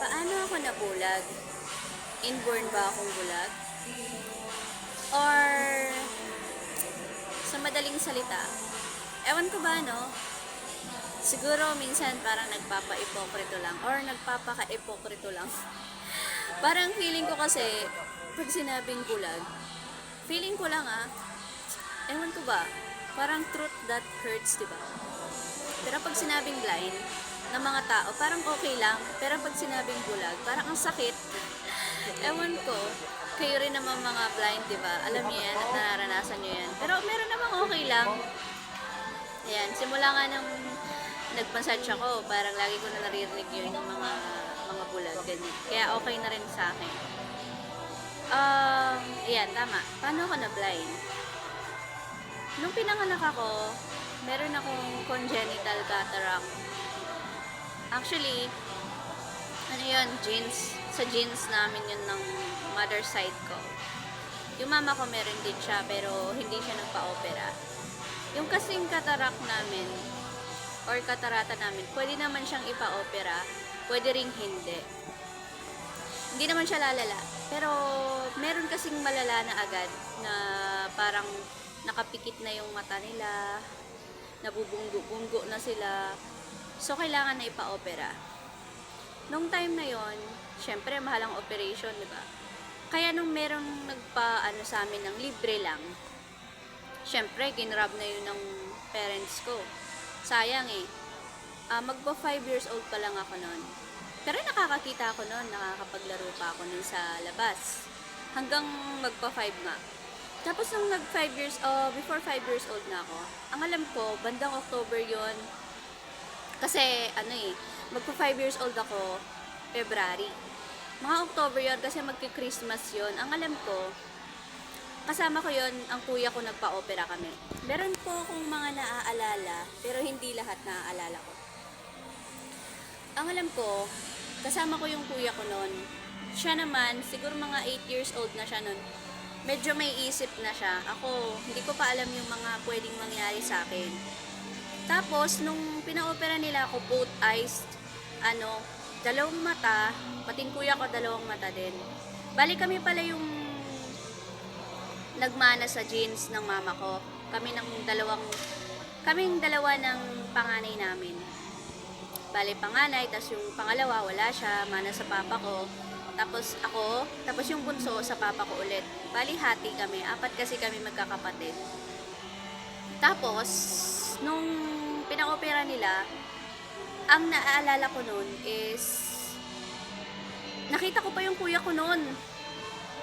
Paano ako nabulag? Inborn ba akong bulag? Or sa madaling salita, ewan ko ba no? Siguro minsan parang nagpapa-ipokrito lang or nagpapaka-ipokrito lang. parang feeling ko kasi pag sinabing bulag, feeling ko lang ah, ewan ko ba, parang truth that hurts, di ba? Pero pag sinabing blind, ng mga tao, parang okay lang. Pero pag sinabing bulag, parang ang sakit. Ewan ko. Kayo rin naman mga blind, di ba? Alam niyo yan at nararanasan niyo yan. Pero meron namang okay lang. Ayan, simula nga nang nagmassage ako, parang lagi ko na naririnig yun ng mga mga bulag. Ganyan. Kaya okay na rin sa akin. Um, ayan, tama. Paano ako na blind? Nung pinanganak ako, meron akong congenital cataract. Actually, ano yun, genes. Sa genes namin yun ng mother side ko. Yung mama ko meron din siya, pero hindi siya nagpa-opera. Yung kasing cataract namin, or katarata namin, pwede naman siyang ipa-opera, pwede ring hindi. Hindi naman siya lalala. Pero meron kasing malala na agad na parang nakapikit na yung mata nila, nabubunggo-bunggo na sila. So, kailangan na ipa-opera. Nung time na yon, syempre, mahal ang operation, di ba? Kaya nung merong nagpa, ano sa amin, ng libre lang, syempre, kinrab na yun ng parents ko. Sayang eh. Ah, magpa 5 years old pa lang ako noon. Pero nakakakita ako noon, nakakapaglaro pa ako noon sa labas. Hanggang magpa 5 nga. Tapos nung nag 5 years, oh, before 5 years old na ako, ang alam ko, bandang October yon kasi, ano eh, magpa 5 years old ako, February. Mga October yon kasi magki-Christmas yon Ang alam ko, kasama ko yon ang kuya ko nagpa-opera kami. Meron po akong mga naaalala, pero hindi lahat naaalala ko. Ang alam ko, kasama ko yung kuya ko noon. Siya naman, siguro mga 8 years old na siya noon. Medyo may isip na siya. Ako, hindi ko pa alam yung mga pwedeng mangyari sa akin. Tapos, nung pina-opera nila ako, both eyes, ano, dalawang mata, pating kuya ko dalawang mata din. Bali kami pala yung nagmana sa jeans ng mama ko. Kami ng dalawang, kaming dalawa ng panganay namin. Bali panganay, tapos yung pangalawa wala siya, mana sa papa ko. Tapos ako, tapos yung bunso sa papa ko ulit. Bali hati kami, apat kasi kami magkakapatid. Tapos, nung pinang-opera nila, ang naaalala ko noon is nakita ko pa yung kuya ko noon.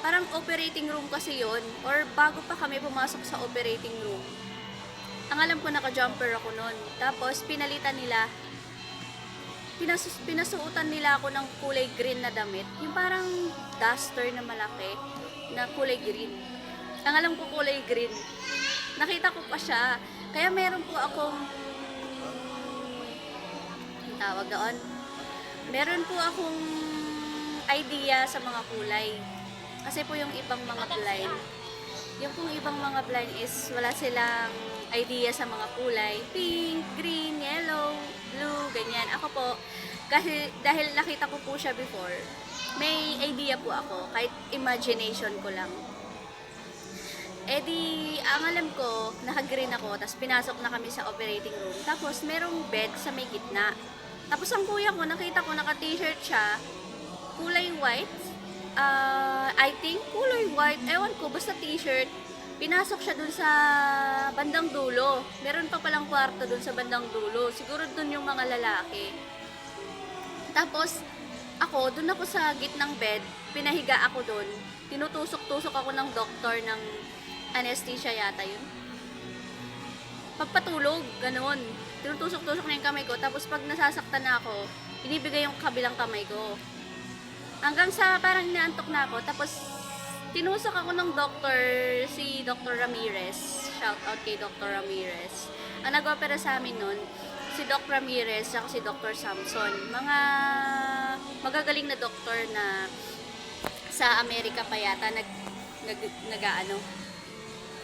Parang operating room kasi yon or bago pa kami pumasok sa operating room. Ang alam ko naka-jumper ako noon. Tapos pinalitan nila pinas pinasuotan nila ako ng kulay green na damit. Yung parang duster na malaki na kulay green. Ang alam ko kulay green. Nakita ko pa siya. Kaya meron po akong tawag doon. Meron po akong idea sa mga kulay. Kasi po yung ibang mga blind, yung pong ibang mga blind is wala silang idea sa mga kulay. Pink, green, yellow, blue, ganyan. Ako po, kasi dahil nakita ko po siya before, may idea po ako, kahit imagination ko lang. Eh di, ang alam ko, naka-green ako, tapos pinasok na kami sa operating room. Tapos merong bed sa may gitna. Tapos ang kuya ko, nakita ko naka-t-shirt siya, kulay white. Ah, I think kulay white. Ewan ko, basta t-shirt. Pinasok siya dun sa bandang dulo. Meron pa palang kwarto dun sa bandang dulo. Siguro dun yung mga lalaki. Tapos, ako, dun ako sa gitnang bed, pinahiga ako dun. Tinutusok-tusok ako ng doktor ng anesthesia yata yun. Pagpatulog, ganun. Tinutusok-tusok na yung kamay ko. Tapos pag nasasaktan na ako, inibigay yung kabilang kamay ko. Hanggang sa parang inaantok na ako. Tapos tinusok ako ng doctor, si Dr. Ramirez. Shout out kay Dr. Ramirez. Ang nag-opera sa amin nun, si Doc Ramirez at si Dr. Samson. Mga magagaling na doktor na sa Amerika pa yata nag nag, nag ano.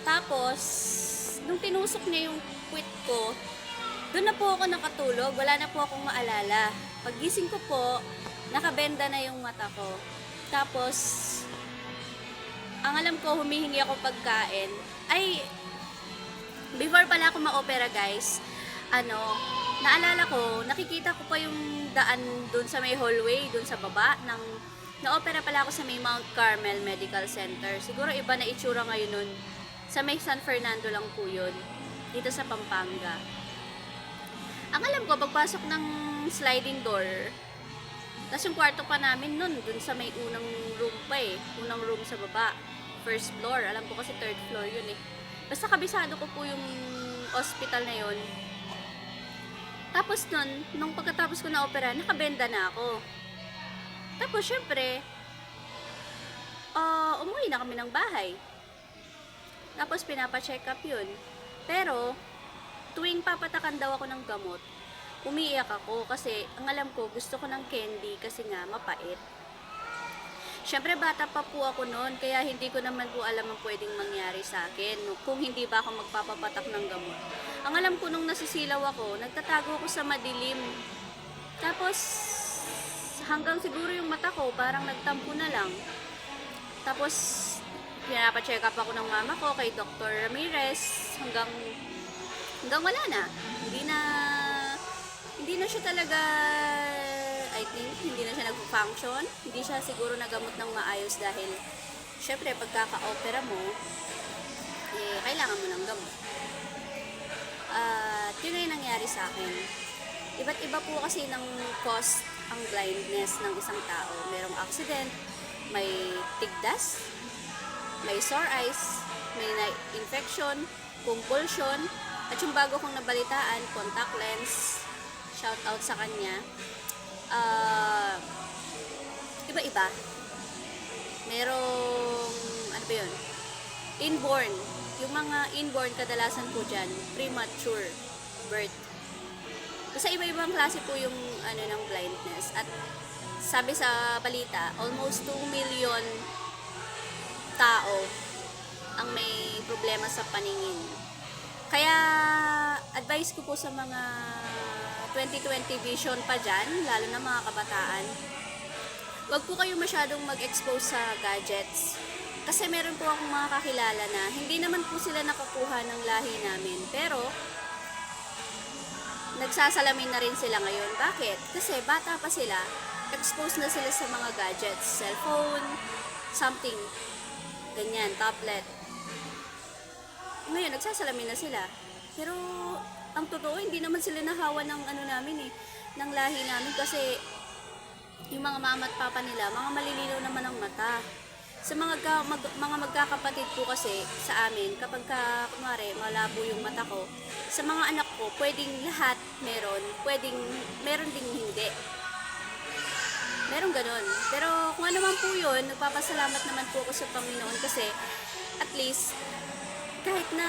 Tapos nung tinusok niya yung quit ko, doon na po ako nakatulog, wala na po akong maalala. Paggising ko po, nakabenda na yung mata ko. Tapos, ang alam ko, humihingi ako pagkain. Ay, before pala ako ma-opera guys, ano, naalala ko, nakikita ko pa yung daan dun sa may hallway, dun sa baba, ng, na-opera pala ako sa may Mount Carmel Medical Center. Siguro iba na itsura ngayon nun. Sa may San Fernando lang po yun. Dito sa Pampanga. Ang alam ko, pagpasok ng sliding door, tapos yung kwarto pa namin nun, dun sa may unang room pa eh. Unang room sa baba. First floor. Alam ko kasi third floor yun eh. Basta kabisado ko po yung hospital na yun. Tapos nun, nung pagkatapos ko na opera, nakabenda na ako. Tapos syempre, ah umuwi na kami ng bahay. Tapos pinapa-check up yun. Pero, tuwing papatakan daw ako ng gamot, umiiyak ako kasi ang alam ko gusto ko ng candy kasi nga mapait. Siyempre bata pa po ako noon kaya hindi ko naman po alam ang pwedeng mangyari sa akin kung hindi ba ako magpapapatak ng gamot. Ang alam ko nung nasisilaw ako, nagtatago ako sa madilim. Tapos hanggang siguro yung mata ko parang nagtampo na lang. Tapos pinapacheck up ako ng mama ko kay Dr. Ramirez hanggang hanggang wala na. Hindi na hindi na siya talaga I think hindi na siya nag-function. Hindi siya siguro nagamot ng maayos dahil syempre pagkaka-opera mo eh kailangan mo ng gamot. At yun na yung nangyari sa akin. Iba't iba po kasi ng cause ang blindness ng isang tao. Merong accident, may tigdas, may sore eyes, may infection, compulsion, at yung bago kong nabalitaan, contact lens, shout out sa kanya. Ah, iba-iba. Merong, ano ba yun? Inborn. Yung mga inborn, kadalasan po dyan, premature birth. Basta iba-ibang klase po yung ano ng blindness. At sabi sa balita, almost 2 million tao ang may problema sa paningin. Kaya advice ko po sa mga 2020 vision pa dyan, lalo na mga kabataan, wag po kayo masyadong mag-expose sa gadgets. Kasi meron po akong mga kakilala na hindi naman po sila nakakuha ng lahi namin. Pero, nagsasalamin na rin sila ngayon. Bakit? Kasi bata pa sila, exposed na sila sa mga gadgets, cellphone, something, ganyan, tablet. Ngayon, nagsasalamin na sila. Pero, ang totoo, hindi naman sila nahawa ng ano namin eh, ng lahi namin kasi yung mga mama at papa nila, mga malilinaw naman ang mata. Sa mga, ga, mag, mga magkakapatid po kasi sa amin, kapag ka, kunwari, malabo yung mata ko, sa mga anak ko, pwedeng lahat meron, pwedeng meron ding hindi. Meron ganun. Pero kung ano man po yun, nagpapasalamat naman po ako sa Panginoon kasi at least kahit na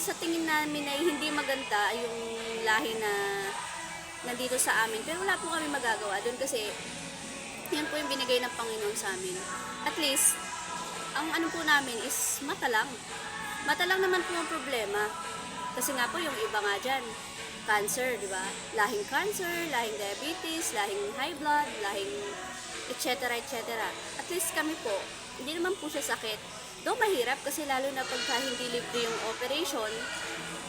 sa tingin namin ay hindi maganda yung lahi na nandito sa amin, pero wala po kami magagawa doon kasi yan po yung binigay ng Panginoon sa amin. At least, ang ano po namin is mata lang. Mata lang naman po ang problema. Kasi nga po, yung iba nga dyan, cancer, di ba? Lahing cancer, lahing diabetes, lahing high blood, lahing etc. etc. At least kami po, hindi naman po siya sakit. Though mahirap kasi lalo na pagka hindi libre yung operation,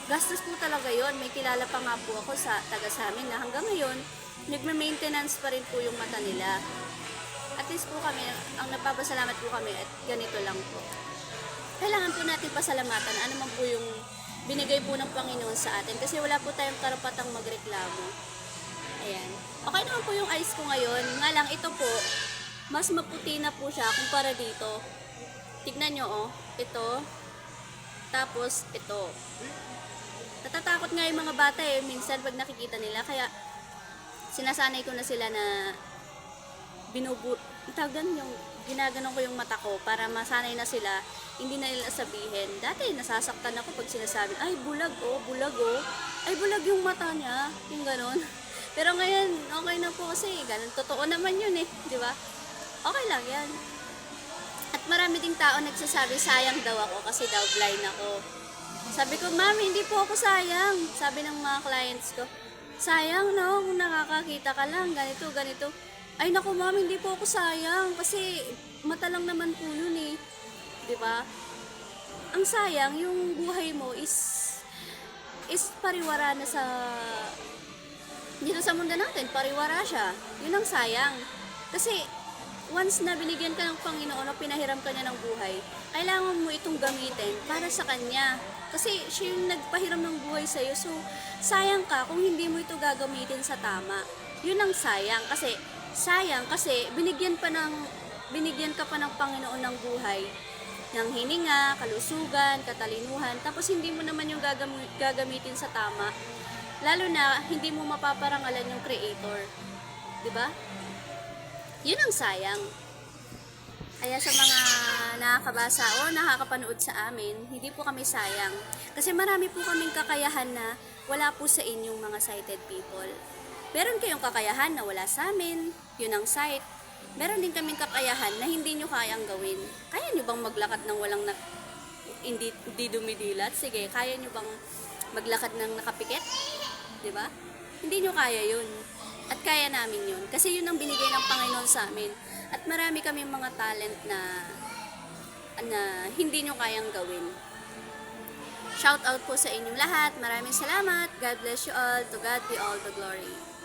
gastos po talaga yon May kilala pa nga po ako sa taga sa amin na hanggang ngayon, nagme-maintenance pa rin po yung mata nila. At least po kami, ang napapasalamat po kami at ganito lang po. Kailangan po natin pasalamatan ano man po yung binigay po ng Panginoon sa atin kasi wala po tayong karapatang magreklamo. Ayan. Okay naman po yung eyes ko ngayon. Nga lang, ito po, mas maputi na po siya kumpara dito. Tignan nyo, oh. Ito. Tapos, ito. Natatakot nga yung mga bata eh, minsan pag nakikita nila. Kaya, sinasanay ko na sila na binubu... Tagan yung ginaganon ko yung mata ko para masanay na sila, hindi na nila sabihin. Dati, nasasaktan ako pag sinasabi, ay, bulag oh, bulag oh. Ay, bulag yung mata niya. Yung ganon. Pero ngayon, okay na po kasi, ganun. Totoo naman yun eh, di ba? Okay lang yan. At marami ding tao nagsasabi, sayang daw ako kasi daw blind ako. Sabi ko, ma'am, hindi po ako sayang. Sabi ng mga clients ko, Sayang, no? Kung nakakakita ka lang, ganito, ganito. Ay, naku, ma'am, hindi po ako sayang. Kasi, mata lang naman po yun eh. Di ba? Ang sayang, yung buhay mo is, is pariwara na sa, dito sa mundo natin, pariwara siya. Yun ang sayang. Kasi, once na binigyan ka ng Panginoon o pinahiram ka niya ng buhay, kailangan mo itong gamitin para sa Kanya. Kasi siya yung nagpahiram ng buhay sa'yo. So, sayang ka kung hindi mo ito gagamitin sa tama. Yun ang sayang. Kasi, sayang kasi binigyan pa ng, binigyan ka pa ng Panginoon ng buhay ng hininga, kalusugan, katalinuhan, tapos hindi mo naman yung gagam- gagamitin sa tama. Lalo na, hindi mo mapaparangalan yung Creator. 'Di ba? Yun ang sayang. Kaya sa mga nakakabasa o nakakapanood sa amin, hindi po kami sayang. Kasi marami po kaming kakayahan na wala po sa inyong mga sighted people. Meron kayong kakayahan na wala sa amin, yun ang sight. Meron din kaming kakayahan na hindi nyo kayang gawin. Kaya nyo bang maglakad ng walang na, hindi, hindi dumidilat? Sige, kaya nyo bang maglakad ng nakapikit? ba? Hindi nyo kaya yun. At kaya namin yun. Kasi yun ang binigay ng Panginoon sa amin. At marami kami mga talent na na hindi nyo kayang gawin. Shout out po sa inyong lahat. Maraming salamat. God bless you all. To God be all the glory.